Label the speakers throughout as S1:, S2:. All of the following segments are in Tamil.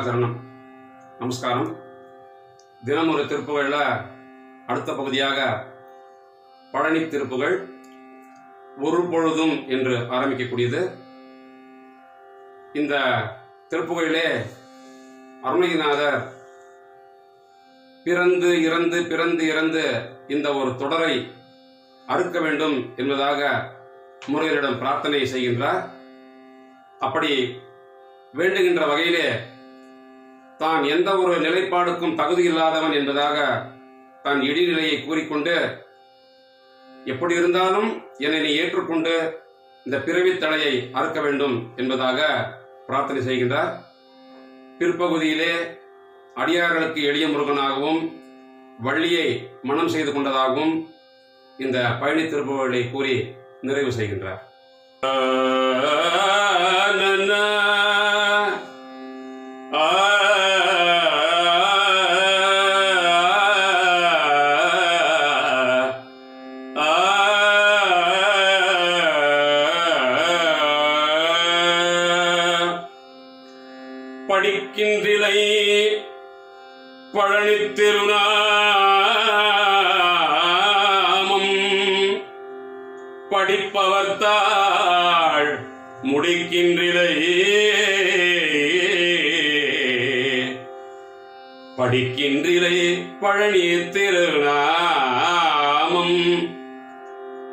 S1: சரணம். நமஸ்காரம். தினம் ஒரு திருப்புகளில் அடுத்த பகுதியாக பழனி திருப்புகள் ஒரு பொழுதும் என்று ஆரம்பிக்கக்கூடியது. இந்த திருப்புகழிலே அருணகிரிநாதர் பிறந்து இறந்து பிறந்து இறந்து இந்த ஒரு தொடரை அறுக்க வேண்டும் என்பதாக முருகனிடம் பிரார்த்தனை செய்கின்றார். அப்படி வேண்டுகின்ற வகையிலே தான் எந்த ஒரு நிலைப்பாடுக்கும் தகுதி இல்லாதவன் என்பதாக தான் இடிநிலையை கூறிக்கொண்டு எப்படி இருந்தாலும் என்னை நீ ஏற்றுக்கொண்டு இந்த பிறவி தலையை அறுக்க வேண்டும் என்பதாக பிரார்த்தனை செய்கின்றார். பிற்பகுதியிலே அடியார்களுக்கு எளிய முருகனாகவும் வள்ளியை மனம் செய்து கொண்டதாகவும் இந்த பழனி திருப்புகளை கூறி நிறைவு செய்கின்றார். பழனி திருநாமம் படிப்பவர் தாள் முடிக்கின்றிலை. பழனி திருநாமம்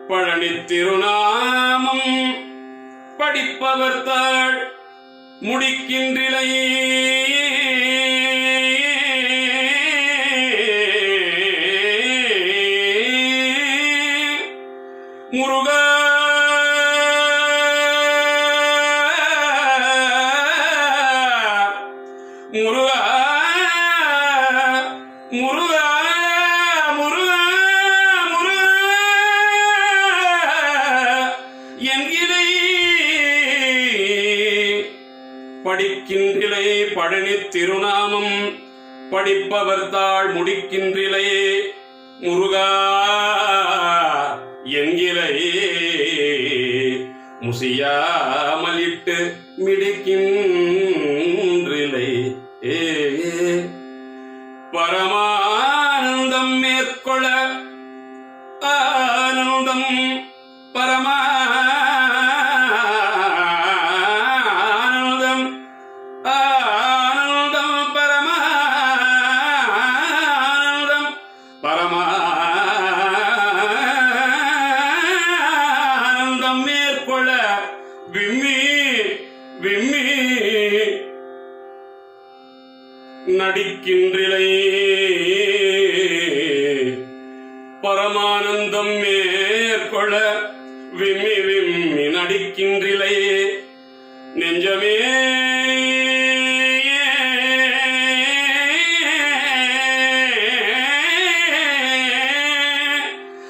S1: பழனி திருநாமம் படிப்பவர்த்தாள் முடிக்கின்றிலையே முருகா முருகா முருகா முருகா. என்கிறை படிக்கின்றிலை பழனி திருநாமம். படிப்பவர் தாழ் முடிக்கின்றிலை முருகா. என்கிலை முசியாமலிட்டு மிடிக்கின் பரமானந்தம் மேற்கொள்ள ஆனந்தம் பரமானந்தம் ஆனந்தம் பரமானந்தம் பரமானந்தம் மேற்கொள்ள விம்மி விம்மி நடிக்கின்றிலை. பரமானந்தம் மேற்கொள்ள விம்மி விம்மி நடிக்கின்றிலை. நெஞ்சமே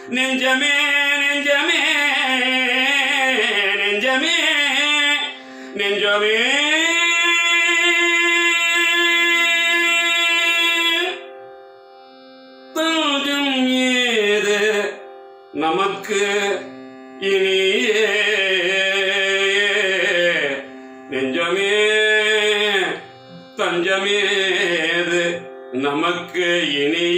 S1: நெஞ்சமே நெஞ்சமே நெஞ்சமே நெஞ்சமே. நமக்கு இனியே. நெஞ்சமே தஞ்சமேது நமக்கு இனியே.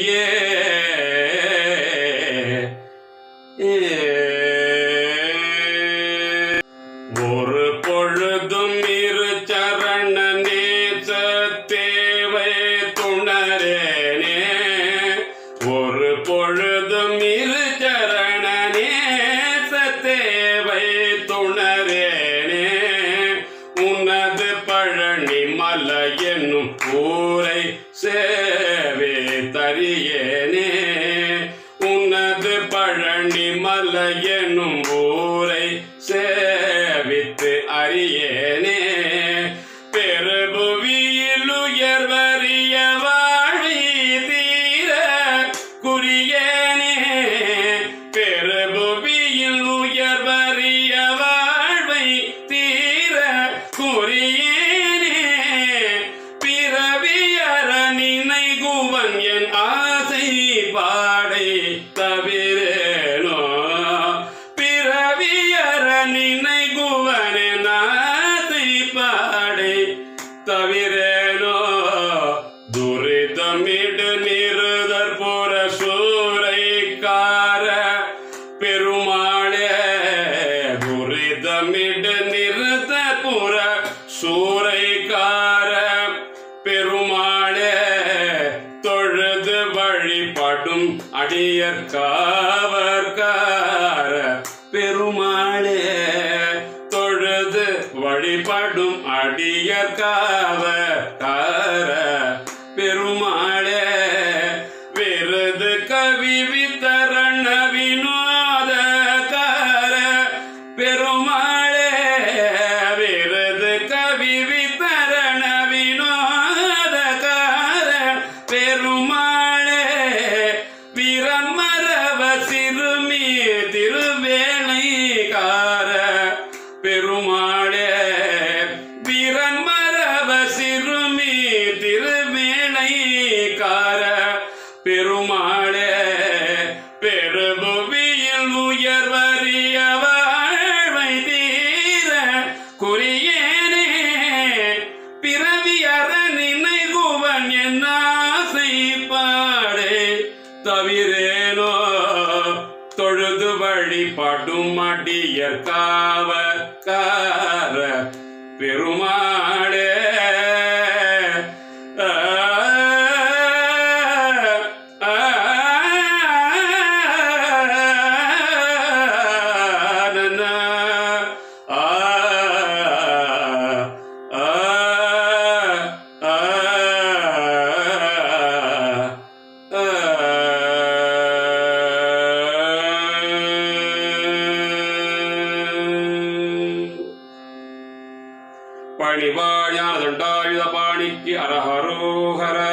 S1: சேவே தரியேனே உனது பழனி மலையனும் நினைகுவன் என் ஆசை பாடை தவிரேனோ? பிறவியர நினைகுவன் என் ஆசை பாடை தவிரே உயர்காவற்கார பெருமாளே தொழுது வழிபடும் அடியற்காவற்கார படும் அடியர் பெருமாளே. பணிவாயான தண்டாயுத பாணிக்கு அரஹரோஹர.